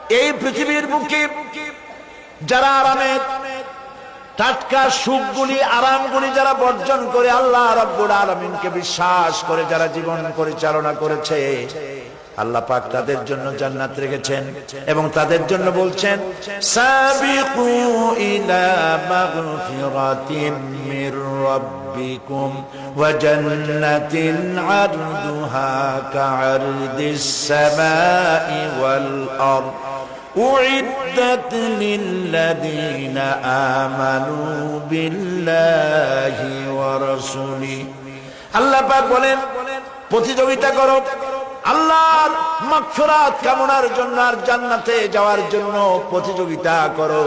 এই পৃথিবীর বুকে যারা আরামে, টাটকা সুখগুলি, আরামগুলি যারা বর্জন করে আল্লাহ রব্বুল আলমিনকে বিশ্বাস করে, যারা জীবন পরিচালনা করেছে, আল্লাহ পাক তাদের জন্য জান্নাত রেখেছেন এবং তাদের জন্য বলছেন, সাবিকু ইলা মাগফিরাতিন মির রাব্বিকুম ওয়া জান্নাতিন আরদুহা কা'আরদিস সামাই ওয়াল আরদ। أعدت للذين آمنوا بالله ورسوله আল্লাহ পাক বলেন প্রতিযোগিতা করো আল্লাহর মাগফিরাত কামনার জন্য আর জান্নাতে যাওয়ার জন্য প্রতিযোগিতা করো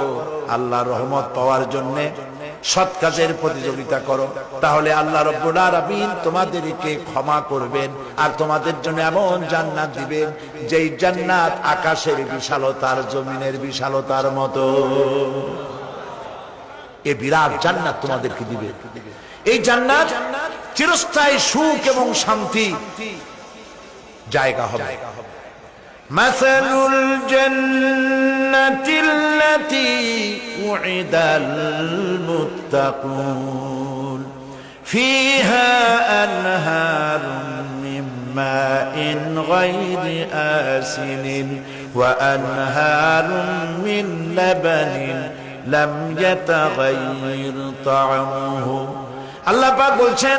আল্লাহর রহমত পাওয়ার জন্য সৎ কাজের প্রতিযোগিতা করো। তাহলে আল্লাহ রব্বুল তোমাদেরকে ক্ষমা করবেন আর তোমাদের জন্য এমন জান্নাত দিবেন, যেই জান্নাত আকাশের বিশালতার, জমিনের বিশালতার মতো। এ বিরাট জান্নাত তোমাদেরকে দিবে। এই জান্নাত চিরস্থায়ী সুখ এবং শান্তি জায়গা হবে। مثل الجنة التي وعد المتقون فيها أنهار من ماء غير آسن وأنهار من لبن لم يتغير طعمه আল্লাহ পাক বলছেন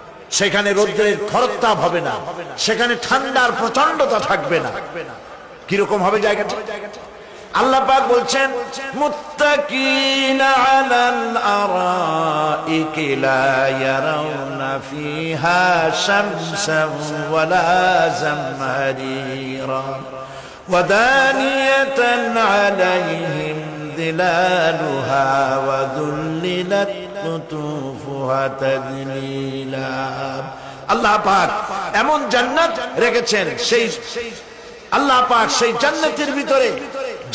সেখানে রোদ্রের খরতাপ হবে না সেখানে ঠান্ডার প্রচন্ডতা থাকবে না কিরকম হবে জায়গাটা আল্লাহ পাক বলছেন মুত্তাকিনা আলাল আরাইকি লা ইয়ারাউনা ফিহা শামসান ওয়ালা জামহারিরা ودانية عليهم ظلالها وذللت قطوفها তাজলিলা আল্লাহ পাক এমন জান্নাত রেখেছেন, সেই আল্লাহ পাক সেই জান্নাতের ভিতরে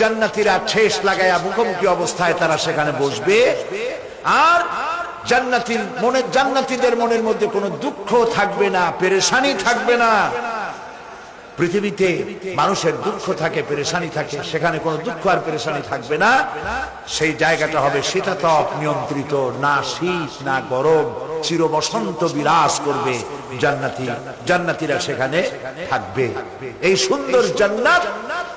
জান্নাতিরা ঠেস লাগায়া মুখোমুখি অবস্থায় তারা সেখানে বসবে। আর জান্নাতির মনে জান্নাতিদের মনের মধ্যে কোনো দুঃখ থাকবে না, পেরেশানি থাকবে না। পৃথিবীতে মানুষের দুঃখ থাকে পেরেশানি থাকে সেখানে কোনো দুঃখ আর পেরেশানি থাকবে না। সেই জায়গাটা হবে শীতাতপ নিয়ন্ত্রিত না শীত না গরম চির বসন্ত বিরাজ করবে জান্নাতি জান্নাতিরা সেখানে থাকবে। এই সুন্দর জান্নাত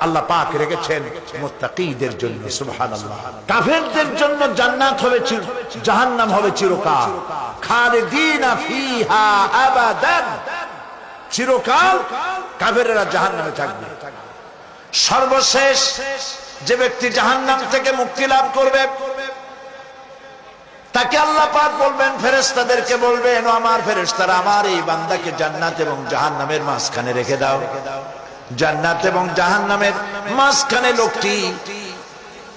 আল্লাহ পাক রেখেছেন মুত্তাকিদের জন্য সুবহানাল্লাহ। কাফেরদের জন্য জান্নাত হবে জাহান্নাম হবে চিরকাল। খালিদিনা ফিহা আবাদান। চিরকাল কাফেরেরা জাহান নামে থাকবে। সর্বশেষ যে ব্যক্তি জাহান নাম থেকে মুক্তি লাভ করবে, তাকে আল্লাহ পাক বলবেন ফেরেস্তাদেরকে বলবেন আমার ফেরেস্তারা আমার এই বান্দাকে জান্নাত এবং জাহান নামের মাঝখানে রেখে দাও। জান্নাত এবং জাহান নামের মাঝখানে লোকটি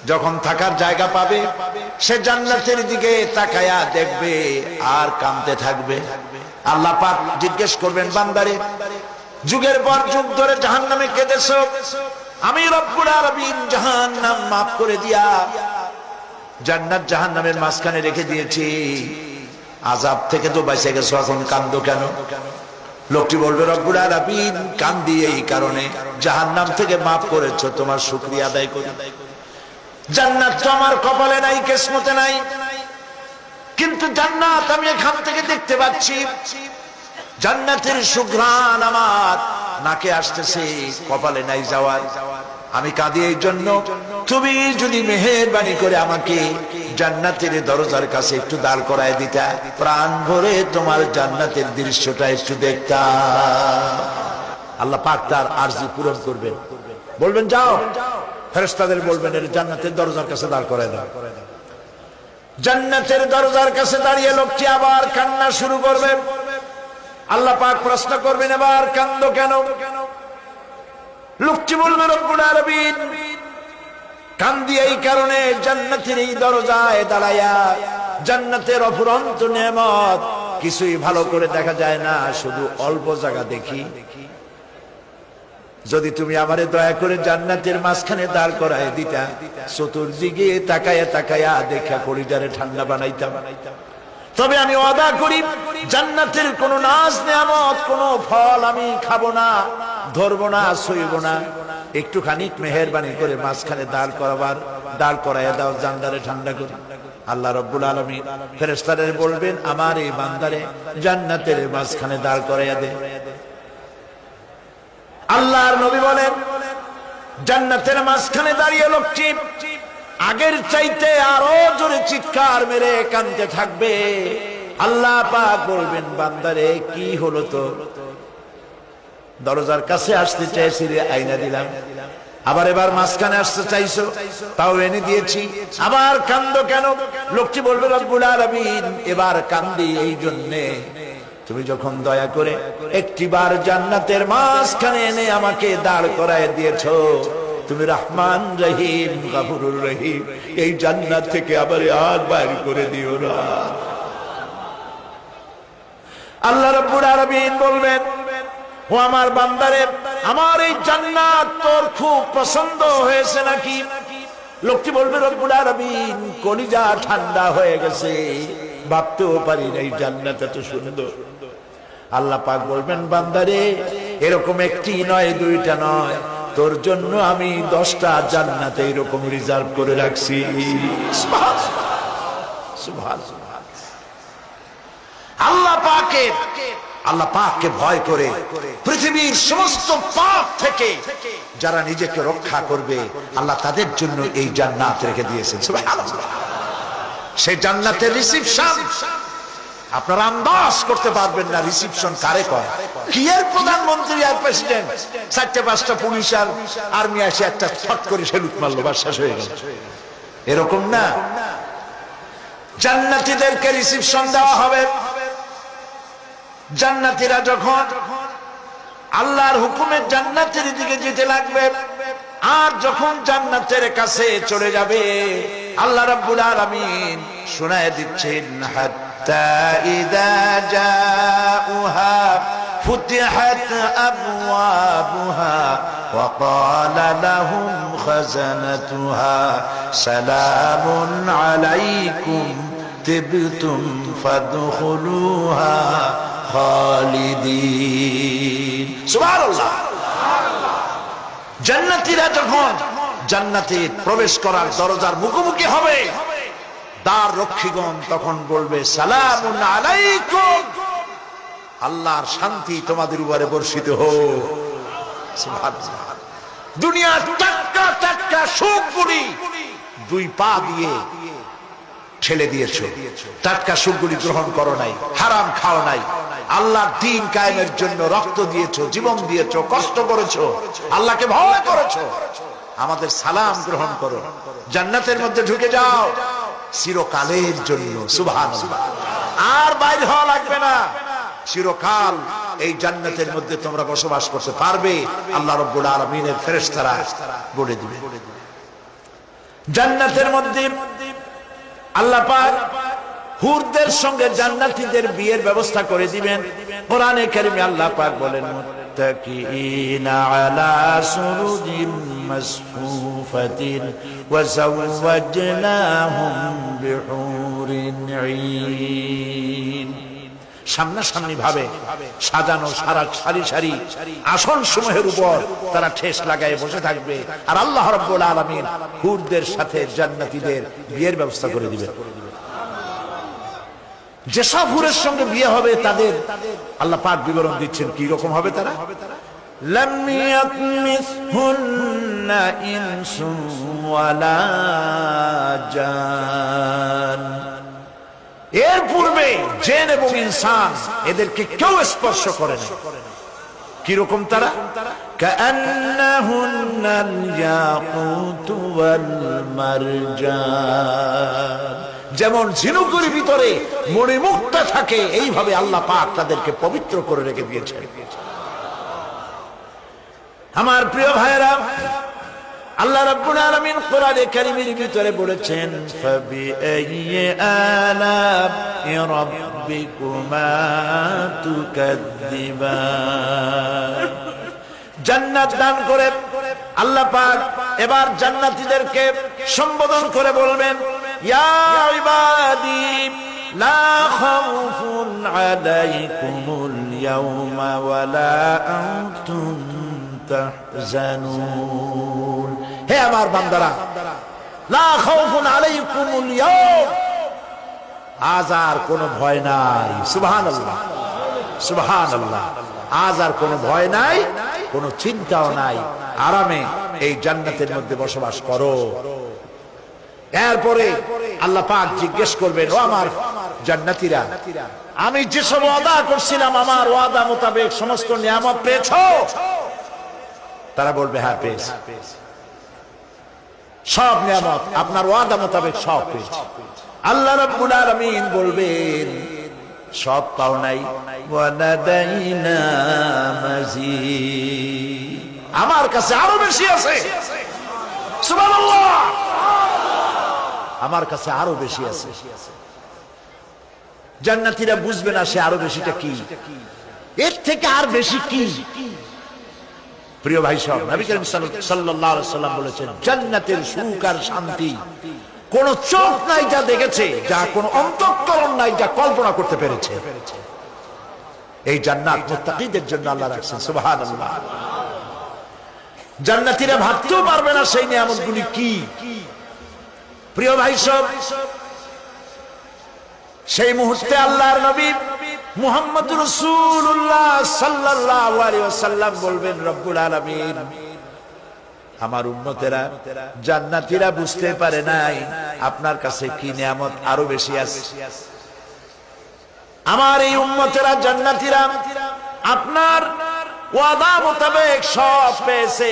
যখন থাকার জায়গা পাবে, সে জান্নাতের দিকে তাকায়া দেখবে আর কামতে থাকবে। আল্লাহ পাক জিজ্ঞেস করবেন, বান্দারে, যুগের পর যুগ ধরে জাহান নামে কেঁদেছ? আমি রব্বুল আলামিন জাহান্নাম মাফ করে দিয়া জান্নাত জাহান্নামের মাঝখানে রেখে দিয়েছি। আজাব থেকে তো বেঁচে গেছো, এখন কান্দো কেন? লোকটি বলবে, রব্বুল আলামিন কান্দি এই কারণে। জাহান্নাম থেকে মাফ করেছ, তোমার শুকরিয়া আদায় করি। জান্নাত তো আমার কপালে নাই, কিসমতে নাই। কিন্তু জান্নাত আমি এখান থেকে দেখতে পাচ্ছি। জান্নাতের সুঘ্রাণ আমার নাকে আসতেছে, কপালে নাই যাওয়ার আমি কাঁদি এই জন্য। তুমি যদি মেহেরবানি করে আমাকে জান্নাতের দরজার কাছে একটু দাঁড় করায় দিতা, প্রাণ ভরে তোমার জান্নাতের দৃশ্যটা একটু দেখতা। আল্লাহ পাক তার আরজি পূরণ করবেন। বলবেন, যাও। ফেরেস্তাদের বলবেন, এর জান্নাতের দরজার কাছে দাঁড় করায় দাও। জান্নাতের দরজার কাছে দাঁড়িয়ে লোকটি আবার কান্না শুরু করবে। আল্লাহ পাক প্রশ্ন করবেন, এবার কান্দ কেন? লোকটি বলবে, রব্বুল কান্দি এই কারণে জান্নাতের এই দরজায় দাঁড়ায়া জান্নাতের অফুরন্ত নেমত কিছুই ভালো করে দেখা যায় না, শুধু অল্প জায়গা দেখি। যদি তুমি আমারে দয়া করে জান্নাতের মাঝখানে দাঁড় করায় দিতা, চতুর্দিকে তাকায়া তাকায়া দেখা করিডারে ঠান্ডা বানাইতাম। তবে আমি ওয়াদা করি, জান্নাতের কোন নাচ নেয়ামত, কোন ফল আমি খাব না, ধরবো না, সইব না। একটুখানি মেহরবানি করে মাঝখানে দাঁড় করাবার, দাঁড় করাইয়া দাও জান্ডারে ঠান্ডা করে। আল্লাহ রব্বুল আলমী ফেরেস্তারে বলবেন, আমার এই বান্দারে জান্নাতের মাঝখানে দাঁড় করাইয়া দে। আল্লাহর নবী বলেন, জান্নাতের মাঝখানে দাঁড়িয়ে লোকটি আগের চাইতে আরও জোরে চিৎকার মেরে কানতে থাকবে। আল্লাহ পাক বলবেন, বান্দারে, কি হলো তো? দরজার কাছে আসতে চাইছি রে আইনা দিলাম। আবার এবার মাঝখানে আসতে চাইছো, তাও এনে দিয়েছি। আবার কান্দ কেন? লোকটি বলবে, রব্বুল আলামিন, এবার কান্দি এই জন্যে। তুমি যখন দয়া করে একটিবার জান্নাতের মাঝখানে এনে আমাকে দাঁড় করায় দিয়েছ, তুমি রহমান রহিম, গাফুরুর রহিম, এই জান্নাত থেকে আবার আর বাইর করে দিও না। আল্লাহ রব্বুল আলামিন বলবেন, ও আমার বান্দারে, আমার এই জান্নাত তোর খুব পছন্দ হয়েছে নাকি? লোকটি বলবে, রব্বুল আলামিন, কলিজা ঠান্ডা হয়ে গেছে। ভাবতেও পারি না, এই জান্নাত এত সুন্দর আল্লাহ পাক বলবেন, বান্দারে, এরকম একটি নয়, দুইটা নয় তোর জন্য আমি দশটা জান্নাতে এরকম রিজার্ভ করে রাখছি। আল্লাহ পাকের আল্লাহ পাককে ভয় করে পৃথিবীর সমস্ত পাপ থেকে যারা নিজেকে রক্ষা করবে, আল্লাহ তাদের জন্য এই জান্নাত রেখে দিয়েছেন সুবহানাল্লাহ। সেই জান্নাতের রিসিপশন আপনারা আন্দাজ করতে পারবেন না রিসিপশন কারে কয়। কি এর প্রধানমন্ত্রী আর প্রেসিডেন্ট চারটে, পাঁচটা পুলিশ আর আর্মি আসে, একটা ছট করে সেলুট মারলো বা শেষ হয়ে গেল। এরকম না। জান্নাতীদেরকে রিসিপশন দেওয়া হবে। জান্নাতীরা যখন আল্লাহর হুকুমের জান্নাতের দিকে যেতে লাগবে, আর যখন জান্নাতের কাছে চলে যাবে আল্লাহ রাব্বুল আলামিন শোনায় দিচ্ছেন হাত্তা ইদা জাউহা فتحت أبوابها وقال لهم خزنتها سلام عليكم تبتم فادخلوها خالدين سبحان الله জান্নাতীরা যখন জান্নাতে প্রবেশ করার দরজার মুখোমুখি হবে। দ্বার রক্ষীগণ তখন বলবে, সালামুন আলাইকুম। আল্লাহর শান্তি তোমাদের উপরে বর্ষিত হোক। টাটকা টাটকা দুই পা দিয়ে ছেলে দিয়েছ। টাটকা গ্রহণ করো নাই, হারাম খাও নাই। আল্লাহর দিন কায়েমের জন্য রক্ত দিয়েছ, জীবন দিয়েছ, কষ্ট করেছ, আল্লাহকে ভয় করেছ। আমাদের সালাম গ্রহণ করো। জান্নাতের মধ্যে ঢুকে যাও। চিরকালের জন্য সুবহান আর বাইর হওয়া লাগবে না। চিরকাল এই জান্নাতের মধ্যে তোমরা বসবাস করতে পারবে। আল্লাহ রব্বুল আলমিনের ফেরেশতারা বলে দিবে। জান্নাতের মধ্যে আল্লাহ পাক হুরদের সঙ্গে জান্নাতীদের বিয়ের ব্যবস্থা করে দিবেন। কোরআনে কারিমে আল্লাহ পাক বলেন আলা সুরুজিম মাসফুফাতিন ওয়া যাওয়াজনাহুম বিহুরিন ঈন সামনাসামনি ভাবে সাজানো সারা সারি সারি আসন সমূহের উপর তারা ঠেস লাগায় বসে থাকবে। আর আল্লাহ রব্বুল আলমিন হুরদের সাথে জান্নাতীদের বিয়ের ব্যবস্থা করে দিবেন। যেসব হুরের সঙ্গে বিয়ে হবে তাদের আল্লাহ পাক বিবরণ দিচ্ছেন কি রকম হবে তারা لم يطمثهن إنس ولا جان এর পূর্বে জেন এবং ইনসান এদেরকে কেউ স্পর্শ করে না কিরকম তারা كأنهن الياقوت والمرجان যেমন ঝিনুকের ভিতরে মণিমুক্তা থাকে, এইভাবে আল্লাহ পাক তাদেরকে পবিত্র করে রেখে দিয়েছে আমার প্রিয় ভাইরা আল্লাহ রাব্বুল আলামিন কোরআনে কারীমের ভিতরে বলেছেন, ফাবিআইয়ি আলা'i রাব্বিকুমা তুকাদ্দিবান। জান্নাত দান করে আল্লাহ পাক এবার জান্নাতীদেরকে সম্বোধন করে বলবেন ইয়া ইবাদি লা খাউফুন আলাইকুমুল ইয়াওমা ওয়ালা আনতুম তাহজানুন হে আমার বান্দারা লা খাউফুন আলাইকুমুল ইয়াওম আজ আর কোনো ভয় নাই। সুবহানাল্লাহ সুবহানাল্লাহ। আজ আর কোনো ভয় নাই, কোনো চিন্তাও নাই। আরামে এই জান্নাতের মধ্যে বসবাস করো। এরপরে আল্লাহ পাক জিজ্ঞেস করবেন ও আমার জান্নাতীরা আমি যেসব ওয়াদা করছিলাম আমার ওয়াদা মোতাবেক সমস্ত নিয়ামত পেয়েছ? তারা বলবে হ্যাঁ পেয়েছি। সব নিয়ামত আপনার ওয়াদা মোতাবেক সব পেয়েছি। আল্লাহ রাব্বুল আলামিন বলবেন সব পাও নাই। আমার কাছে আরও বেশি আছে। সুবহানাল্লাহ! আমার কাছে আরও বেশি আছে। জান্নাতীরা বুঝবে না সে আরও বেশিটা কি। এর থেকে আর বেশি কি। প্রিয় ভাই সব, নবী করিম সাল্লাম বলেছেন, জান্নাতের সুখ আর শান্তি কোন চোখ নাই যা দেখেছে, যা কোন অন্তঃকরণ নাই যা কল্পনা করতে পেরেছে। এই জান্নাত মুত্তাকিদের জন্য আল্লাহ রাখছেন জান্নাতীরা ভাবতেও পারবে না সেই নিয়ামতগুলি কি। প্রিয় ভাই সব, সেই মুহূর্তে আল্লাহর নবী মুহাম্মদ রাসূলুল্লাহ সাল্লাল্লাহু আলাইহি বলবেন, রব্বুল আলামিন, আমার উম্মতেরা জান্নাতীরা বুঝতে পারে নাই আপনার কাছে কি নিয়ামত আরও বেশি আছে। আমার এই উম্মতেরা জান্নাতীরা আপনার ওয়াদা মোতাবেক সব পেয়েছে।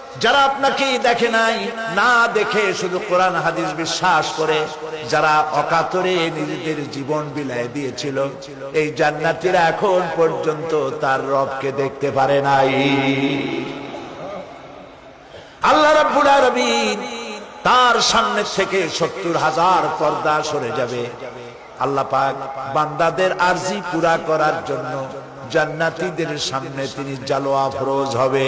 যারা আপনাকে দেখে নাই, না দেখে শুধু কোরআন হাদিস বিশ্বাস করে, যারা অকাতরে নিজেদের জীবন বিলায় দিয়েছিল, এই জান্নাতিরা এখন পর্যন্ত তার রবকে দেখতে পারে নাই। আল্লাহ রাব্বুল আলামিন তার সামনে থেকে সত্তর হাজার পর্দা সরে যাবে। আল্লাহ পাক বান্দাদের আরজি পুরা করার জন্য জান্নাতীদের সামনে তিনি জালোয়া ফরোজ হবে।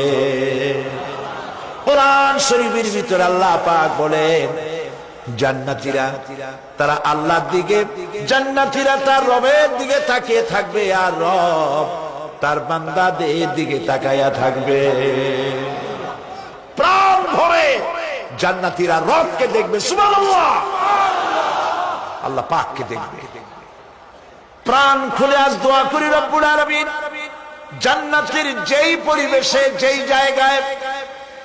কোরআন শরীফের ভিতরে আল্লাহ পাক বলেন, জান্নাতীরা, তারা আল্লাহর দিকে, জান্নাতীরা তার রবের দিকে তাকিয়ে থাকবে আর রব তার বান্দাদের দিকে তাকাইয়া থাকবে। প্রাণ ভরে জান্নাতীরা রবকে দেখবে, সুবহানাল্লাহ। আল্লাহ পাককে দেখবে। প্রাণ খুলে আজ দোয়া করি রব্বুল আলামিন। জান্নাতের যেই পরিবেশে, যেই জায়গায়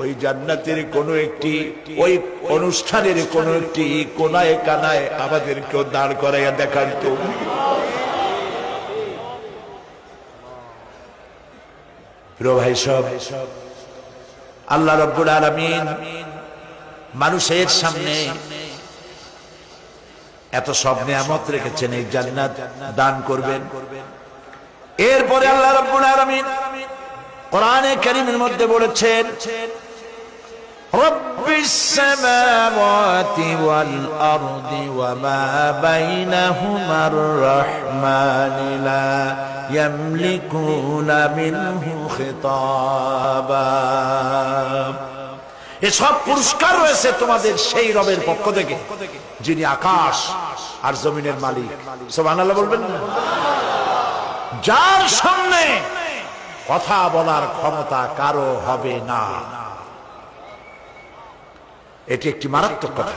ওই জান্নাতের কোন একটি, ওই অনুষ্ঠানের কোন একটি কোনায় কানায় আমাদেরকেও দাঁড় করাইয়া দেখান তো। ভাই সব, আল্লাহ রব্বুল আলামিন মানুষের সামনে এত সব নিয়ামত রেখেছেন এই জান্নাত দান করবেন। এরপরে আল্লাহ রব্বুল আলামিন কোরআনে কারীমের মধ্যে বলেছেন رب السماوات والأرض وما بينهما الرحمن لا يملكون منه خطابا এসব পুরস্কার রয়েছে তোমাদের সেই রবের পক্ষ থেকে যিনি আকাশ আর জমিনের মালিক সুবহানাল্লাহ বলবেন না যার সামনে কথা বলার ক্ষমতা কারও হবে না। এটি একটি মারাত্মক কথা।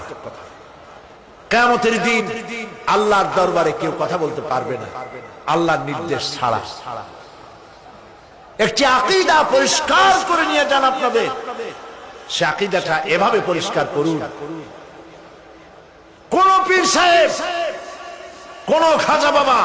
কেমতের দিন আল্লাহর দরবারে কেউ কথা বলতে পারবে না। আল্লাহর নির্দেশ ছাড়া। একটি আকিদা পরিষ্কার করে নিয়ে যান আপনাদের। সে আকিদাটা এভাবে পরিষ্কার করুন। কোন পীর সাহেব, কোন খাজা বাবা